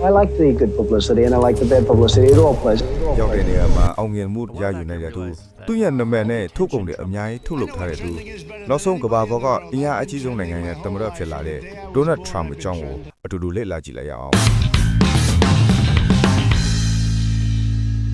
I like the good publicity and I like the bad publicity. It all plays. ရောက်တဲ့နေရာမှာအောင်မြင်မှုရယူနိုင်တဲ့သူသူ့ရဲ့နာမည်နဲ့ထုတ်ကုန်တွေအများကြီးထုတ်လုပ်ထားတဲ့သူနောက်ဆုံးကမ္ဘာပေါ်ကအင်အားအကြီးဆုံးနိုင်ငံရဲ့သမ္မတဖြစ်လာတဲ့ဒေါ်နယ်ထရမ့်အကြောင်းကိုအတူတူလေ့လာကြည့်လိုက်ရအောင်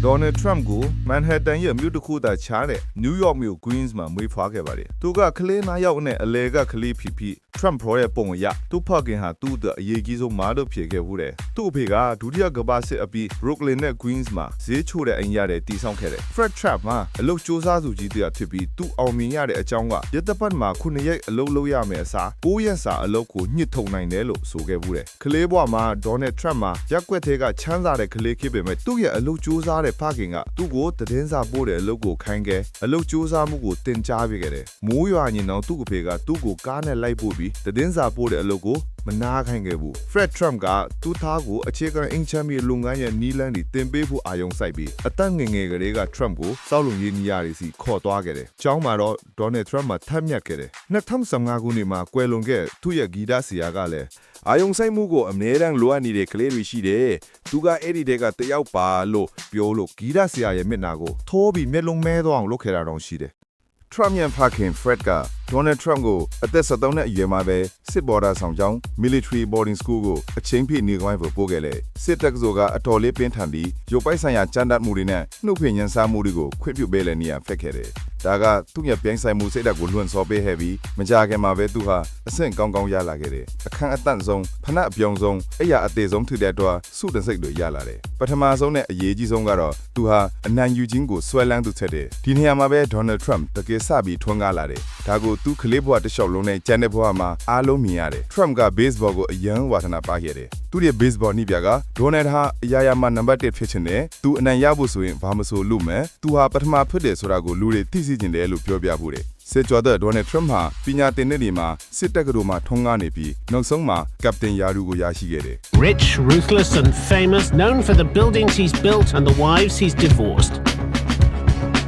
ဒေါ်နယ်ထရမ့်ကိုမန်ဟက်တန်ရဲ့မြို့တစ်ခုသာခြားတဲ့နယူးယောက်မြို့ Queens မှာမွေးဖွားခဲ့ပါတယ်။သူကကလေးနားရောက်နဲ့အလဲကကလေးဖြစ်ဖြစ်ထရမ့်ဘောရဲ့ပုံအရသူ့ဖခင်ဟာသူ့အတွက်အရေးကြီးဆုံးမားတော့ဖြစ်ခဲ့ဘူးတယ်။သူ့အဖေကဒုတိယကမ္ဘာစစ်အပြီး Brooklyn နဲ့ Queens မှာဈေးချိုတဲ့အိမ်ရတဲ့တည်ဆောက်ခဲ့တယ်။ Fred Trap မှာအလုပ်စူးစမ်းသူကြီးတစ်ယောက်ဖြစ်ပြီးသူ့အောင်မြင်ရတဲ့အကြောင်းကရတပတ်မှာခုနှစ်ရက်အလုပ်လုပ်ရမယ်အစား၉ရက်စာအလုပ်ကိုညှစ်ထုံနိုင်တယ်လို့ဆိုခဲ့ဘူးတယ်။ကလေးဘဝမှာ Donald Trump မှာရက်ကွက်သေးကချမ်းသာတဲ့ကလေးဖြစ်ပေမဲ့သူ့ရဲ့အလုပ်စူးစမ်းတဲ့ဖခင်ကသူ့ကိုသတင်းစာပို့တဲ့အလုပ်ကိုခိုင်းခဲ့အလုပ်စူးစမ်းမှုကိုတင် जा ပေးခဲ့တယ်။မိုးရွာညင်တော့သူ့အဖေကသူ့ကိုကားနဲ့လိုက်ပို့ပြီးသတင်းစာပို့တဲ့အလုပ်ကို မနာခိုင်းခဲ့ဘူး Fred Trump ကသူ့သားကိုအခြေခံအင်ချမ်းမြေလုပ်ငန်းရဲ့နီးလန်းတွေတင်ပေးဖို့အာရုံစိုက်ပြီးအသက်ငယ်ငယ်ကလေးက Trump ကိုစောက်လုံရေးနီးရတွေစီခေါ်သွားခဲ့တယ်။ကျောင်းမှာတော့ Donald Trump မှာထပ်မြတ်ခဲ့တယ်။2015ခုနှစ်မှာကွယ်လွန်ခဲ့သူ့ရဲ့ဂီတဆရာကလည်းအာယုံဆိုင်မှုကိုအမြဲတမ်းလိုအပ်နေတဲ့ကလေးတွေရှိတယ်။သူကအဲ့ဒီတဲကတယောက်ပါလို့ပြောလို့ဂီတဆရာရဲ့မျက်နှာကိုထိုးပြီးမျက်လုံးမဲသွားအောင်လုပ်ခဲ့တာတောင်ရှိတယ်။ Trump ရဲ့ဖခင် Fred က Donald Trump ကိုအသက်73နှစ်အရွယ်မှာပဲစစ်ဘော်ဒါဆောင်ကြောင်း Military Boarding School ကိုအချိန်ပြည့်နေကွိုင်းဖို့ပို့ခဲ့လေစစ်တပ်ကဆိုကအတော်လေးပင်းထန်ပြီးရုပ်ပိုက်ဆိုင်ရာကြမ်းတတ်မှုတွေနဲ့နှုတ်ဖိညံစားမှုတွေကိုခွင့်ပြုပေးတဲ့နေရာဖက်ခဲ့တယ် ဒါကသူ့ရဲ့ပြိုင်ဆိုင်မှုစိတ်ဓာတ်ကိုလွှင့်စောပေးခဲ့ပြီးမကြခင်မှာပဲသူဟာအဆင့်ကောင်းကောင်းရလာခဲ့တယ်အခန်းအတန့်ဆုံးဖနက်အပြုံဆုံးအရာအသေးဆုံးထူတဲ့အတွက်စုတစိတ်တွေရလာတယ်ပထမဆုံးနဲ့အရေးကြီးဆုံးကတော့သူဟာအနံယူချင်းကိုဆွဲလန်းသူချက်တယ်ဒီနေရာမှာပဲ Donald Trump တကယ်စပြီးထွန်းကားလာတယ်ဒါကိုသူကလေးဘဝတစ်လျှောက်လုံးနဲ့ကျန်တဲ့ဘဝမှာအားလုံးမြင်ရတယ် Trump က baseball ကိုအယံဝါသနာပါခဲ့တယ်သူရဲ့ baseball နိပြက Donald ဟာအရာရာမှာနံပါတ်1ဖြစ်ချင်တယ်သူအနံရဖို့ဆိုရင်ဘာမဆိုလို့မယ်သူဟာပထမဖြစ်တယ်ဆိုတာကိုလူတွေသိသိကျင်တယ်လို့ပြောပြဖို့တယ်စစ်ကြောတဲ့ဒေါ်နယ်ထရမ့်ဟာပညာသင်တဲ့နေမှာစစ်တပ်ကတော်မှာထုံးကားနေပြီးနောက်ဆုံးမှာကပတင်ယာရူကိုရရှိခဲ့တယ် Rich, ruthless, and famous, known for the buildings he's built and the wives he's divorced.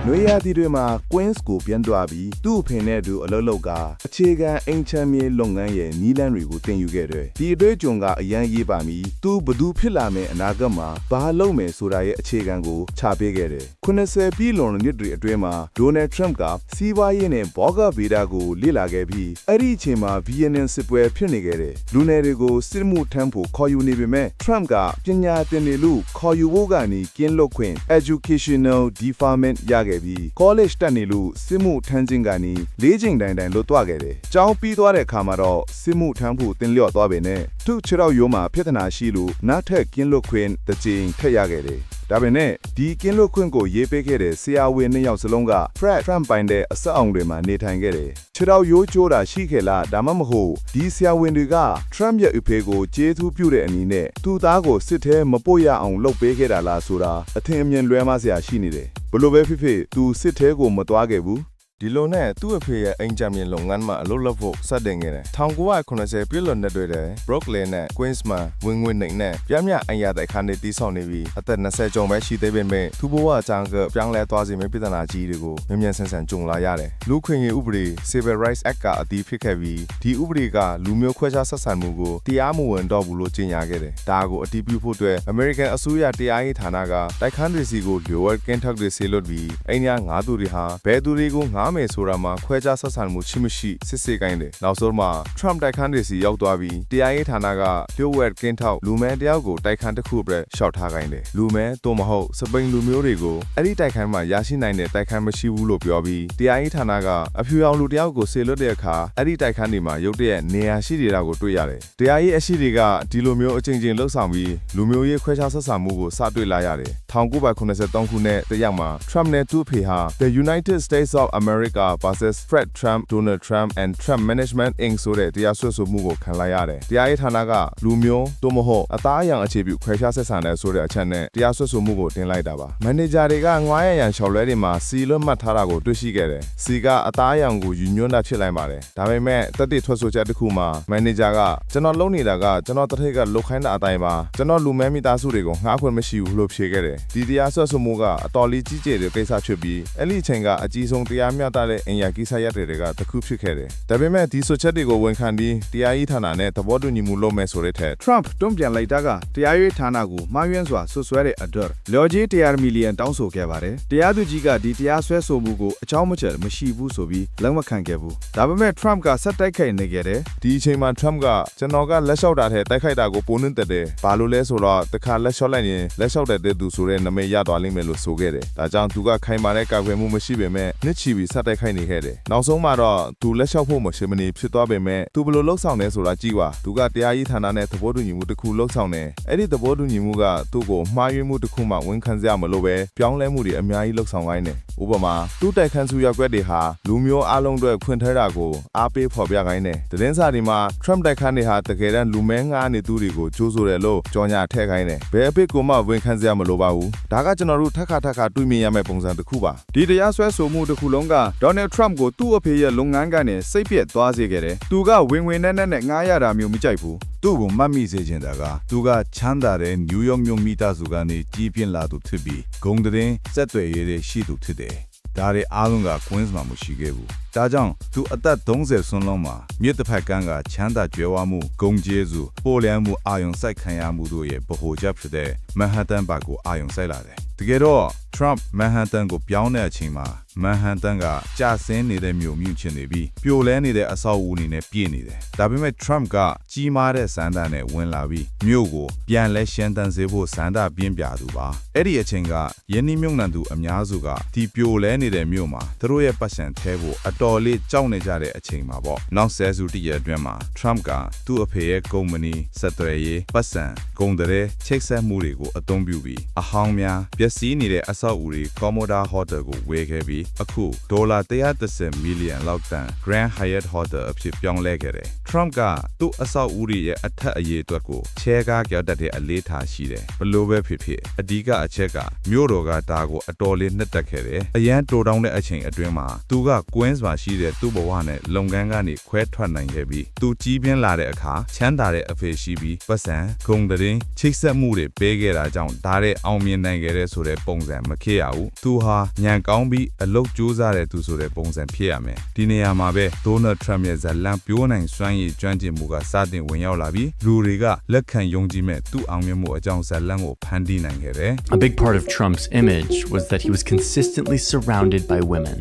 နွေရာသီတွေမှာ Queens ကိုပြန်သွားပြီးသူ့အဖေနဲ့အတူအလုပ်လုပ်ကအခြေခံအိမ်ချမ်းမြေလုပ်ငန်းရဲ့နီးလန်းတွေကိုတင်ယူခဲ့တယ်။ဒီအတွေ့အကြုံကအရန်ရေးပါပြီးသူဘသူဖြစ်လာမယ့်အနာဂတ်မှာဘာလုပ်မယ်ဆိုတာရဲ့အခြေခံကိုချပေးခဲ့တယ်။80ပြည်လွန်နှစ်တွေအတွင်းမှာ Donald Trump ကစီးပွားရေးနဲ့ဘောဂဗေဒကိုလေ့လာခဲ့ပြီးအဲ့ဒီအချိန်မှာ Vietnam စစ်ပွဲဖြစ်နေခဲ့တယ်။လူနယ်တွေကိုစစ်မှုထမ်းဖို့ခေါ်ယူနေပေမဲ့ Trump ကပညာသင်နေလို့ခေါ်ယူဖို့ကနေကင်းလွတ်ခွင့် educational deferment ရခဲ့ပြီး college တက်နေလို့စစ်မှုထမ်းခြင်းကနေလေးချိန်တိုင်တိုင်လွတ်သွားခဲ့တယ်။ကျောင်းပြီးသွားတဲ့အခါမှာတော့စစ်မှုထမ်းဖို့တင်လျော့သွားပေနဲ့သူ့ခြေထောက်ရိုးမှာပြဿနာရှိလို့နောက်ထပ်ကင်းလွတ်ခွင့်တစ်ကြိမ်ထပ်ရခဲ့တယ်။ ဒါပေမဲ့ဒီကင်းလွတ်ခွင့်ကိုရေးပေးခဲ့တဲ့ဆရာဝန်နှစ်ယောက်စလုံးက Fred Trump ပိုင်တဲ့အဆက်အောင်တွေမှာနေထိုင်ခဲ့တယ်။ခြေထောက်ရိုးကျိုးတာရှိခဲ့လားဒါမှမဟုတ်ဒီဆရာဝန်တွေက Trump ရဲ့အဖေကိုကျေးဇူးပြုတဲ့အနေနဲ့သူ့သားကိုစစ်ထဲမပို့ရအောင်လုပ်ပေးခဲ့တာလားဆိုတာအထင်အမြင်လွဲမှားစရာရှိနေတယ်။ဘလို့ပဲဖြစ်ဖြစ်သူစစ်ထဲကိုမသွားခဲ့ဘူး ဒီလိုနဲ့သူ့အဖေရဲ့အိမ်ကြမြင်လုပ်ငန်းမှာအလုပ်လုပ်ဖို့စတင်ခဲ့တယ်။1980ပြည်လွန်နဲ့တွေ့တယ်။ Brooklyn နဲ့ Queens မှာဝင်ငွေနိုင်နဲ့ပြမျှအင်ရတဲ့အခါနေတီးဆောင်နေပြီးအသက်20ကျော်ပဲရှိသေးပေမဲ့သူ့ဘဝအကြောင်းကပြောင်းလဲသွားစေမယ့်ပြဿနာကြီးတွေကိုမြန်မြန်ဆန်ဆန်ကြုံလာရတယ်။လူခွင့်ရေးဥပဒေ Civil Rights Act ကအတည်ဖြစ်ခဲ့ပြီးဒီဥပဒေကလူမျိုးခွဲခြားဆက်ဆံမှုကိုတရားမဝင်တော့ဘူးလို့ကြေညာခဲ့တယ်။ဒါကိုအတည်ပြုဖို့အတွက် American အစိုးရတရားရေးဌာနကတိုက်ခန်းတွေစီကို Lower Kentucky ဆီလွတ်ပြီးအိန္ဒိယငါးသူတွေဟာဘယ်သူတွေကိုငါမယ်ဆိုတာမှာခွဲခြားဆက်ဆံမှုရှိမရှိစစ်ဆေးကိုင်းတယ်နောက်ဆုံးမှာ Trump တိုက်ခန်းတွေစီရောက်သွားပြီးတရားရေးဌာနကလျှို့ဝှက်ကင်းထောက်လူမဲတယောက်ကိုတိုက်ခန်းတစ်ခုအတွက်ရှောက်ထားကိုင်းတယ်လူမဲတော့မဟုတ်စပိန်လူမျိုးတွေကိုအဲ့ဒီတိုက်ခန်းမှာရရှိနိုင်တဲ့တိုက်ခန်းမရှိဘူးလို့ပြောပြီးတရားရေးဌာနကအဖြူရောင်လူတယောက်ကိုဆေလွတ်တဲ့အခါအဲ့ဒီတိုက်ခန်းတွေမှာရုတ်တရက်နေရာရှိနေတာကိုတွေ့ရတယ်တရားရေးအရှိတွေကဒီလိုမျိုးအချိန်ချင်းလှုပ်ဆောင်ပြီးလူမျိုးရေးခွဲခြားဆက်ဆံမှုကိုစတွေ့လာရတယ် 1983ခုနှစ်တရက်မှာ Trump နဲ့သူ့ဖေဟာ The United States of America vs Fred Trump Donald Trump and Trump Management Inc ဆိုတဲ့တရားစွဲဆိုမှုကိုခံလိုက်ရတယ်တရားရေးဌာနကလူမျိုးတို့မဟုတ်အသားအယံအခြေပြုခွဲခြားဆက်ဆံတဲ့ဆိုတဲ့အချက်နဲ့တရားစွဲဆိုမှုကိုတင်လိုက်တာပါမန်နေဂျာတွေကငွားရရန်ချော်လွဲတွေမှာစီလွတ်မှတ်ထားတာကိုတွေ့ရှိခဲ့တယ်စီကအသားအယံကိုယူညွှန်းတာဖြစ်လိုက်ပါတယ်ဒါပေမဲ့တက်တိထွက်ဆိုချက်တစ်ခုမှာမန်နေဂျာကကျွန်တော်လုပ်နေတာကကျွန်တော်တထက်ကလုတ်ခိုင်းတာအတိုင်းပါကျွန်တော်လူမဲမိသားစုတွေကိုငှားခွင့်မရှိဘူးလို့ဖြေခဲ့တယ်ဒီတရားဆွဲဆိုမှုကအတော်လေးကြီးကျယ်တဲ့ကိစ္စဖြစ်ပြီးအဲ့ဒီအချိန်ကအကြီးဆုံးတရားမျှတတဲ့အင်ယာကိစ္စရပ်တွေကတစ်ခုဖြစ်ခဲ့တယ်ဒါပေမဲ့ဒီဆိုချက်တွေကိုဝန်ခံပြီးတရားရေးဌာနနဲ့သဘောတူညီမှုလုပ်မယ်ဆိုတဲ့ထက် Trump တွန်းပြန်လိုက်တာကတရားရေးဌာနကိုမှားယွင်းစွာဆွဆွဲတဲ့အတွက်လော်ကြီး100မီလီယံတောင်းဆိုခဲ့ပါတယ်။တရားသူကြီးကဒီတရားစွဲဆိုမှုကိုအကြောင်းမချက်မရှိဘူးဆိုပြီးလက်မခံခဲ့ဘူး။ဒါပေမဲ့ Trump ကဆက်တိုက်ခိုက်နေခဲ့တယ်ဒီအချိန်မှာ Trump ကကျွန်တော်ကလက်လျှောက်တာထဲတိုက်ခိုက်တာကိုပိုနှင်းတက်တယ်။ဘာလို့လဲဆိုတော့တခါလက်လျှောက်လိုက်ရင်လက်လျှောက်တဲ့သူဆိုတဲ့နာမည်ရသွားလိမ့်မယ်လို့ဆိုခဲ့တယ်။ဒါကြောင့်သူကခိုင်မာတဲ့ကာကွယ်မှုမရှိပေမဲ့နှစ်ချီပြီးဆက်တိုက်ခိုက်နေခဲ့တယ်။နောက်ဆုံးမှာတော့သူလက်လျှောက်ဖို့မရှိမနေဖြစ်သွားပေမဲ့သူဘယ်လိုလှုပ်ဆောင်လဲဆိုတာကြည့်ပါ။သူကတရားရေးဌာနနဲ့သဘောတူညီမှုတစ်ခုလှုပ်ဆောင်တယ်။အဲ့ဒီသဘောတူညီမှုကသူ့ကိုမှားယွင်းမှုတစ်ခုမှဝန်ခံစရာမလိုပဲပြောင်းလဲမှုတွေအများကြီးလှုပ်ဆောင်ခိုင်းတယ်။ ဥပမာသူ့တိုက်ခန်းစုရက်ွက်တွေဟာလူမျိုးအလုံးအတွက်ခွင့်ထဲတာကိုအားပေးဖော်ပြခိုင်းတယ်။သတင်းစာတွေမှာ Trump တိုက်ခန်းတွေဟာတကယ်တမ်းလူမဲငားနေသူတွေကိုကြိုးဆိုတယ်လို့ကြော်ညာထည့်ခိုင်းတယ်။ဘယ်အဖြစ်ကိုမှဝန်ခံစရာမလိုပါဘူး။ဒါကကျွန်တော်တို့ထက်ခါထက်ခါတွေးမြင်ရမယ့်ပုံစံတစ်ခုပါ။ဒီတရားစွဲဆိုမှုတစ်ခုလုံးက Donald Trump ကိုသူ့အဖေရဲ့လုပ်ငန်းကနေစိတ်ပြက်သွားစေခဲ့တယ်။သူကဝင်ဝင်နဲ့နဲ့နဲ့ငားရတာမျိုးမကြိုက်ဘူး။ သူ့ကိုမှတ်မိစေချင်တာကသူကချမ်းသာတဲ့နယူးယောက်မြို့မိသားစုကနေကြီးပြင်းလာသူဖြစ်ပြီးဂုံသတင်းစက်တွေရည်ရှိသူဖြစ်တယ်။ဒါတွေအားလုံးက Queens မှာမရှိခဲ့ဘူး။ဒါကြောင့်သူအသက်30ဆွန်းလုံးမှာမြစ်တစ်ဖက်ကန်းကချမ်းသာကြွယ်ဝမှုဂုံကျေးစုပိုလျံမှုအာယုံစိုက်ခံရမှုတို့ရဲ့ဗဟိုချက်ဖြစ်တဲ့ Manhattan ဘက်ကိုအာယုံစိုက်လာတယ်။တကယ်တော့ Trump Manhattan ကိုပြောင်းတဲ့အချိန်မှာ Manhattan ကကြာဆင်းနေတဲ့မြို့မြင့်ချင်နေပြီးပြိုလဲနေတဲ့အဆောက်အဦအနေနဲ့ပြည့်နေတယ်။ဒါပေမဲ့ Trump ကကြီးမားတဲ့စန္ဒနဲ့ဝင်လာပြီးမြို့ကိုပြန်လဲရှင်းတန်းစေဖို့စန္ဒပြင်းပြသူပါ။အဲ့ဒီအချိန်ကယင်းနှမြုံနှံသူအများစုကဒီပြိုလဲနေတဲ့မြို့မှာသူတို့ရဲ့ပတ်စံထဲဖို့အတော်လေးကြောက်နေကြတဲ့အချိန်မှာပေါ့။နောက်ဆယ်စုတည့်ရအတွင်းမှာ Trump ကသူ့အဖေရဲ့ကုမ္ပဏီစက်သွယ်ရေးပတ်စံဂုံတဲ့ချိတ်ဆက်မှုတွေကိုအသုံးပြုပြီးအဟောင်းများပျက်စီးနေတဲ့အဆောက်အဦတွေ Commodore Hotel ကိုဝယ်ခဲ့ပြီးအခုဒေါ်လာ130မီလီယံလောက်တန် Grand Hyatt Hotel အဖြစ်ပြောင်းလဲခဲ့တယ်။ Trump ကသူ့အဆောက်အဦတွေရဲ့အထက်အရေးအတွက်ကိုချဲကားကြောက်တတ်တဲ့အလေးထားရှိတယ်။ဘလို့ပဲဖြစ်ဖြစ်အဓိကအချက်ကမြို့တော်ကဒါကိုအတော်လေးနှစ်သက်ခဲ့တယ်။အရန်တိုတောင်းတဲ့အချိန်အတွင်းမှာသူက Queens မှာရှိတဲ့သူ့ဘဝနဲ့လုပ်ငန်းကနေခွဲထွက်နိုင်ခဲ့ပြီးသူကြီးပြင်းလာတဲ့အခါချမ်းသာတဲ့အဖေရှိပြီးပတ်စံဂုံတရင်ချိတ်ဆက်မှုတွေပေးခဲ့တာကြောင့်ဒါတဲ့အောင်မြင်နိုင်ခဲ့တဲ့ဆိုတဲ့ပုံစံမခေရဘူး။သူဟာညံကောင်းပြီးအလုတ်ကြိုးစားတဲ့သူဆိုတဲ့ပုံစံဖြစ်ရမယ်။ဒီနေရာမှာပဲ Donald Trump ရဲ့ဇလံပြိုးနိုင်စွမ်းရည်ကျွမ်းကျင်မှုကစတင်ဝင်ရောက်လာပြီးလူတွေကလက်ခံယုံကြည်မဲ့သူ့အောင်မြင်မှုအကြောင်းဇလံကိုဖန်တီးနိုင်ခဲ့တယ်။ A big part of Trump's image was that he was consistently surrounded by women.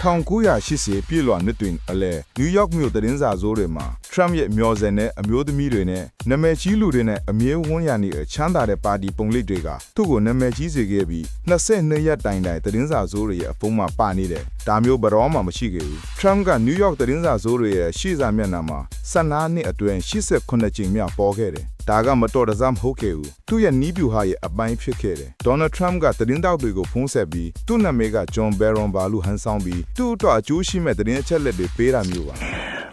1980ပြည့်လွန်နှစ်တွင်အလဲနယူးယောက်မြို့သတင်းစာစိုးတွေမှာ Trump ရဲ့မျော်စင်နဲ့အမျိုးသမီးတွေနဲ့နာမည်ကြီးလူတွေနဲ့အမြဲဝန်းရနေတဲ့ချမ်းသာတဲ့ပါတီပုံလိပ်တွေကသူ့ကိုနာမည်ကြီးစေခဲ့ပြီး22ရက်တိုင်တိုင်သတင်းစာစိုးတွေရဲ့အဖုံးမှာပါနေတယ်။ဒါမျိုးဘယ်တော့မှမရှိခဲ့ဘူး။ Trump ကနယူးယောက်သတင်းစာစိုးတွေရဲ့ရှေ့စာမျက်နှာမှာ15နှစ်အတွင်း89ကြိမ်မြောက်ပေါ်ခဲ့တယ်။ဒါကမတော်တဆမဟုတ်ခဲ့ဘူးသူ့ရဲ့နီးပြူဟာရဲ့အပိုင်းဖြစ်ခဲ့တယ်ဒေါ်နယ်ထရမ့်ကသတင်းတောက်တွေကိုဖုံးဆက်ပြီးသူ့နာမည်ကဂျွန်ဘယ်ရွန်ဘာလို့ဟန်ဆောင်ပြီးသူ့အတွက်အကျိုးရှိမဲ့သတင်းအချက်လက်တွေပေးတာမျိုးပါ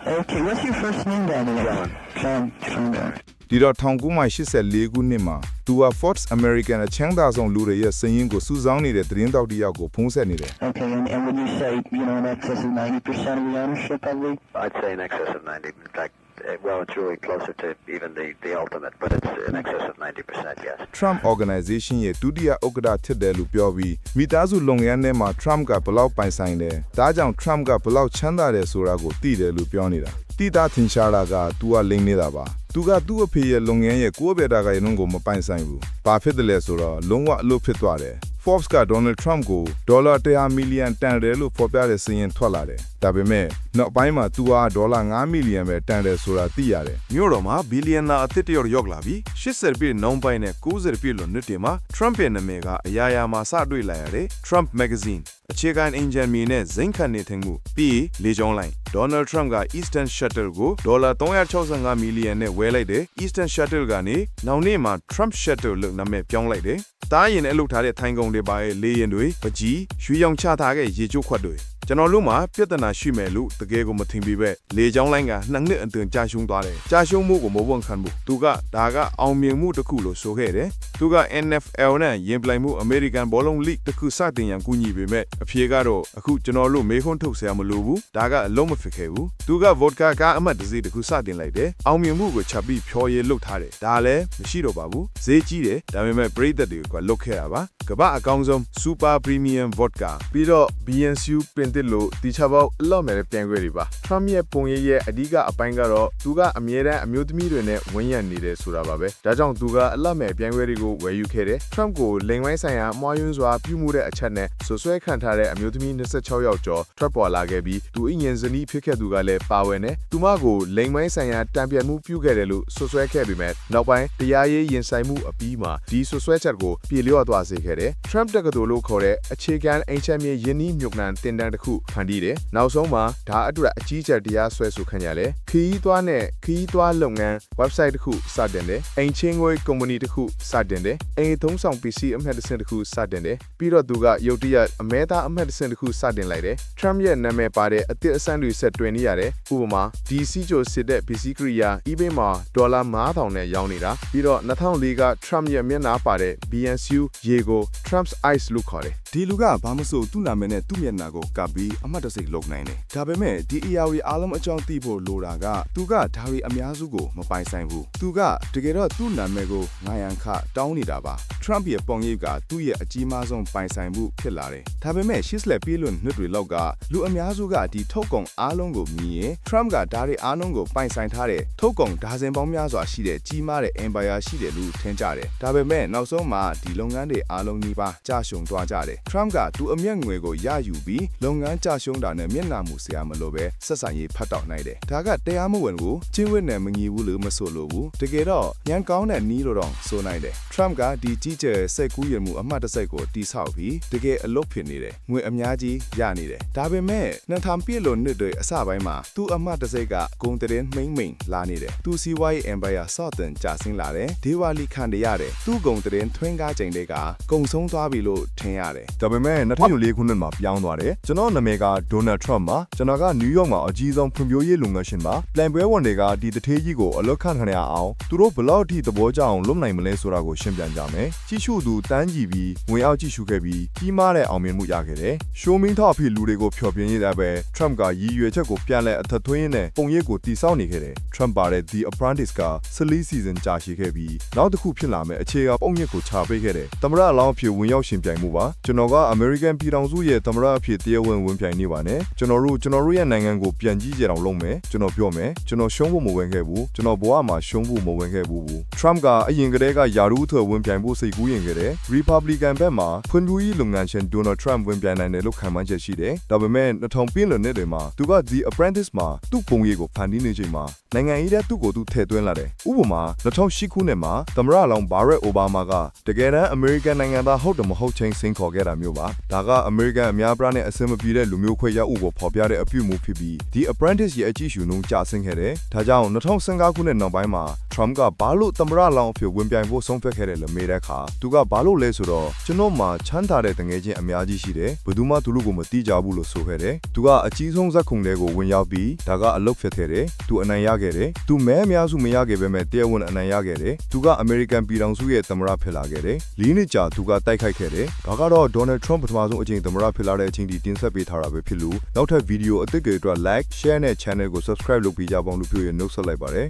Okay, what's your first name, Danny? John. John. John. ဒီတော့1984ခုနှစ်မှာသူက Forbes American အချမ်းသာဆုံးလူတွေရဲ့စည်ရင်းကိုစူးစောင်းနေတဲ့သတင်းတောက်တစ်ယောက်ကိုဖုံးဆက်နေတယ် Okay, and, and when you say, you know, in excess of 90% of the ownership of the I'd say in excess of 90. In fact, uh, well, it's really closer to even the, the ultimate, but it's in excess of 90%, yes. Trump Organization ရဲ့ဒုတိယဥက္ကဋ္ဌဖြစ်တယ်လို့ပြောပြီးမိသားစုလုပ်ငန်းထဲမှာ Trump ကဘလောက်ပိုင်ဆိုင်တယ်။ဒါကြောင့် Trump ကဘလောက်ချမ်းသာတယ်ဆိုတာကိုသိတယ်လို့ပြောနေတာ။တိသားထင်ရှားတာက तू ကလိမ့်နေတာပါ။ तू ကသူ့အဖေရဲ့လုပ်ငန်းရဲ့ကိုယ်ပဲတာကရုံးကိုမပိုင်ဆိုင်ဘူး။ဘာဖြစ်တယ်လဲဆိုတော့လုံးဝအလုပ်ဖြစ်သွားတယ်။ Forbes က Donald Trump ကိုဒေါ်လာ100မီလီယံတန်တယ်လို့ဖော်ပြတဲ့စာရင်းထွက်လာတယ်။ဒါပေမဲ့နောက်ပိုင်းမှာ तू ဟာဒေါ်လာ9မီလီယံပဲတန်တယ်ဆိုတာသိရတယ်။မြို့တော်မှာဘီလီယံနာအသစ်တစ်ယောက်ရောက်လာပြီး80ပြည့်နှောင်းပိုင်းနဲ့90ပြည့်လွန်နှစ်တင်မှာ Trump ရဲ့နာမည်ကအရာရာမှာစတွေ့လာရတဲ့ Trump Magazine အခြေခံအင်ဂျင်မီနဲ့ဇိမ်ခံနေထိုင်မှုပြီးလေကြောင်းလိုင်း Donald Trump က Eastern Shuttle ကိုဒေါ်လာ365မီလီယံနဲ့ဝယ်လိုက်တယ် Eastern Shuttle ကနေနောက်နေ့မှာ Trump Shuttle လို့နာမည်ပြောင်းလိုက်တယ်တားရင်နဲ့အလုပ်ထားတဲ့ထိုင်ကုန်တွေပါရဲ့လေရင်တွေပကြီးရွှေရောင်ချထားတဲ့ရေချိုးခွက်တွေ ကျွန်တော်တို့မှာပြဿနာရှိမယ်လို့တကယ်ကိုမထင်ပြီးပဲလေချောင်းလိုင်းကနှစ်နှစ်အတွင်းကြာရှုံးသွားတယ်ကြာရှုံးမှုကိုမဝန်ခံဘူးသူကဒါကအောင်မြင်မှုတစ်ခုလို့ဆိုခဲ့တယ်သူက NFL နဲ့ရင်ပြိုင်မှု American ဘောလုံး League တစ်ခုစတင်ရန်ကူညီပေမဲ့အဖြေကတော့အခုကျွန်တော်တို့မေခွန်းထုတ်ဆရာမလိုဘူးဒါကအလုံးမဖြစ်ခဲ့ဘူးသူက vodka ကအမှတ်တစ်စီးတစ်ခုစတင်လိုက်တယ်အောင်မြင်မှုကိုချက်ပြီးဖြော်ရည်လုတ်ထားတယ်ဒါလည်းမရှိတော့ပါဘူးဈေးကြီးတယ်ဒါပေမဲ့ပရိသတ်တွေကလုတ်ခဲ့တာပါကမ္ဘာအကောင်းဆုံး Super Premium Vodka ပြီးတော့ BNCU ပင်တစ်လို့တီချပေါက်အလော့မယ်တဲ့ပြန်ခွဲတွေပါ Trump ရဲ့ပုံရိပ်ရဲ့အဓိကအပိုင်းကတော့သူကအမြဲတမ်းအမျိုးသမီးတွေနဲ့ဝန်းရံနေတယ်ဆိုတာပါပဲဒါကြောင့်သူကအလော့မယ်ပြန်ခွဲတွေကိုဝယ်ယူခဲ့တယ် Trump ကိုလိန်ဝိုင်းဆိုင်ရာအမွှားယွန်းစွာပြုမှုတဲ့အချက်နဲ့ဆွဆွဲခံထားတဲ့အမျိုးသမီး26ယောက်ကျော်ထွက်ပေါ်လာခဲ့ပြီးသူအင်ဂျင်ဇနီးဖြစ်ခဲ့သူကလည်းပါဝင်တယ်သူမကိုလိန်ဝိုင်းဆိုင်ရာတံပြန်မှုပြုခဲ့တယ်လို့ဆွဆွဲခဲ့ပေမဲ့နောက်ပိုင်းတရားရေးရင်ဆိုင်မှုအပြီးမှာဒီဆွဆွဲချက်ကိုပြေလျော့သွားစေခဲ့တယ် Trump တက္ကသိုလ်လို့ခေါ်တဲ့အခြေခံအင်ချက်မြေယင်းနှီးမြုပ်နှံတင်တန်းတစ်ခုဖန်တီးတယ်နောက်ဆုံးမှာဒါအတွက်အကြီးကျယ်တရားစွဲဆိုခံရတယ်ခီးသွားနဲ့ခီးသွားလုပ်ငန်း website တစ်ခုစတင်တယ်အိမ်ချင်းငွေ company တစ်ခုစတင်တယ်အိမ်သုံးဆောင် PC အမှတ်တစ်ဆင့်တစ်ခုစတင်တယ်ပြီးတော့သူကရုတ်တရက်အမဲသားအမှတ်တစ်ဆင့်တစ်ခုစတင်လိုက်တယ် Trump ရဲ့နာမည်ပါတဲ့အသစ်အဆန်းတွေဆက်တွင်နေရတယ်ဥပမာ DC ချိုစစ်တဲ့ PC ကရိယာ eBay မှာဒေါ်လာ9000နဲ့ရောင်းနေတာပြီးတော့2004က Trump ရဲ့မျက်နှာပါတဲ့ BNCU ရေကို Trump's Eyes လို့ခေါ်တယ်ဒီလူကဘာမဆိုသူ့နာမည်နဲ့သူ့မျက်နှာကိုကပ်ပြီးအမှတ်တစိတ်လုပ်နိုင်တယ်ဒါပေမဲ့ဒီအရာတွေအားလုံးအကြောင်းသိဖို့လိုတာကသူကဒါတွေအများစုကိုမပိုင်ဆိုင်ဘူးသူကတကယ်တော့သူ့နာမည်ကိုငါရန်ခတောင်းနေတာပါ Trump ရဲ့ပုံရိပ်ကသူ့ရဲ့အကြီးမားဆုံးပိုင်ဆိုင်မှုဖြစ်လာတယ်ဒါပေမဲ့ရှစ်လက်ပြေးလွန်နှစ်တွေလောက်ကလူအများစုကဒီထုတ်ကုန်အားလုံးကိုမြင်ရင် Trump ကဒါတွေအားလုံးကိုပိုင်ဆိုင်ထားတဲ့ထုတ်ကုန်ဒါဇင်ပေါင်းများစွာရှိတဲ့ကြီးမားတဲ့ empire ရှိတယ်လို့ထင်ကြတယ်ဒါပေမဲ့နောက်ဆုံးမှာဒီလုပ်ငန်းတွေအားလုံးနှီးပါကြာရှုံသွားကြတယ် Trump ကသူအမျက်ငွေကိုရယူပြီးလုပ်ငန်းကြာရှုံးတာနဲ့မျက်နှာမူစရာမလိုပဲဆက်ဆံရေးဖတ်တောက်နိုင်တယ်ဒါကတရားမဝင်ဘူးချင်းဝစ်နဲ့မငီဘူးလို့မဆိုလို့ဘူးတကယ်တော့ညံကောင်းတဲ့နီးလို့တော့ဆိုနိုင်တယ် Trump ကဒီကြီးကျယ်စိတ်ကူးရမှုအမှတ်တစိုက်ကိုတိဆောက်ပြီးတကယ်အလုပ်ဖြစ်နေတယ်ငွေအများကြီးရနေတယ်ဒါပေမဲ့နှစ်ထောင်ပြည့်လို့နှစ်တွေအစပိုင်းမှာသူ့အမှတ်တစိုက်ကဂုံတရင်မိမ့်မိန်လာနေတယ်သူစီဝိုင်း empire ဆော့တန်ကြာဆင်းလာတယ်ဒေဝါလီခံရရတယ်သူ့ဂုံတရင်ထွင်းကားချိန်တွေကကုံဆုံးသွားပြီလို့ထင်ရတယ်ဒါပေမဲ့2004ခုနှစ်မှာပြောင်းသွားတယ်ကျွန်တော်နာမည်က Donald Trump ပါကျွန်တော်ကနယူးယောက်မှာအကြီးဆုံးဖွံ့ဖြိုးရေးလုပ်ငန်းရှင်ပါပြန်ပွဲဝန်တွေကဒီတထေးကြီးကိုအလုပ်ခန့်ခံရအောင်သူတို့ဘယ်လောက်ထိသဘောကျအောင်လုပ်နိုင်မလဲဆိုတာကိုရှင်းပြကြမယ်ကြီးစုသူတန်းကြည့်ပြီးဝင်အောင်ကြည့်ရှုခဲ့ပြီးကြီးမားတဲ့အောင်မြင်မှုရခဲ့တယ်ရှိုးမင်းထောက်အဖြစ်လူတွေကိုဖျော်ပြင်းရတဲ့ပဲ Trump ကရည်ရွယ်ချက်ကိုပြန်လဲအထက်သွင်းရင်းနဲ့ပုံရိပ်ကိုတည်ဆောက်နေခဲ့တယ် Trump ပါတဲ့ The Apprentice က14 season ကြာရှည်ခဲ့ပြီးနောက်တစ်ခုဖြစ်လာမဲ့အခြေခံပုံရိပ်ကိုခြာပေးခဲ့တယ်သမရအလောင်းအဖြစ်ဝင်ရောက်ရှင်ပြိုင်မှုပါကျွန်တော်က American ပြည်ထောင်စုရဲ့သမရအဖြစ်တရားဝင်ဝင်ပြိုင်နေပါနဲ့ကျွန်တော်တို့ကျွန်တော်တို့ရဲ့နိုင်ငံကိုပြန်ကြီးကြအောင်လုပ်မယ်ကျွန်တော်ပြောမယ်ကျွန်တော်ရှုံးဖို့မဝင်ခဲ့ဘူးကျွန်တော်ဘဝမှာရှုံးဖို့မဝင်ခဲ့ဘူး Trump ကအရင်ကတည်းကယာရုထွေဝင်ပြိုင်ဖို့စိတ်ကူးရင်ခဲ့တယ် Republican ဘက်မှာဖွံ့ဖြိုးရေးလုပ်ငန်းရှင် Donald Trump ဝင်ပြိုင်နိုင်တယ်လို့ခံမှန်းချက်ရှိတယ်ဒါပေမဲ့2000ပြည့်လွန်နှစ်တွေမှာသူက The Apprentice မှာသူ့ပုံရိပ်ကိုဖန်တီးနေချိန်မှာနိုင်ငံရေးတဲ့သူ့ကိုသူထည့်သွင်းလာတယ်ဥပမာ2008ခုနှစ်မှာသမရလောင် Barack Obama ကတကယ်တမ်း American နိုင်ငံသားဟုတ်တယ်မဟုတ်ချင်းစိန်ခေါ်ခဲ့တာမျိုးပါဒါက American အများပြားနဲ့အဆင်မပြေတဲ့လူမျိုးခွဲရဥကိုဖော်ပြတဲ့အပြုအမူဖြစ်ပြီး The Apprentice ရဲ့အကြည့်ရှုနှုန်းကျဆင်းခဲ့တယ်ဒါကြောင့်2015ခုနှစ်နောက်ပိုင်းမှာ Trump ကဘာလို့သမရလောင်အဖြစ်ဝင်ပြိုင်ဖို့ဆုံးဖြတ်ခဲ့တယ်လို့မေးတဲ့အခါသူကဘာလို့လဲဆိုတော့ကျွန်တော်မှာချမ်းသာတဲ့တငယ်ချင်းအများကြီးရှိတယ်ဘယ်သူမှသူတို့ကိုမတိကြဘူးလို့ဆိုခဲ့တယ်သူကအကြီးဆုံးဇက်ခုံတွေကိုဝင်ရောက်ပြီးဒါကအလုတ်ဖြစ်ခဲ့တယ်သူအနိုင်ရခဲ့တယ်သူမဲအများစုမရခဲ့ပေမဲ့တရားဝင်အနိုင်ရခဲ့တယ်သူကအမေရိကန်ပြည်ထောင်စုရဲ့သမရဖြစ်လာခဲ့တယ်လေးနှစ်ကြာသူကတိုက်ခိုက်ခဲ့တယ်ဒါကတော့ Donald Trump ပထမဆုံးအချိန်သမရဖြစ်လာတဲ့အချိန်ဒီတင်ဆက်ပေးထားတာပဲဖြစ်လို့နောက်ထပ်ဗီဒီယိုအသစ်တွေအတွက် like share နဲ့ channel ကို subscribe လုပ်ပေးကြပါအောင်လို့ပြောရနှုတ်ဆက်လိုက်ပါတယ်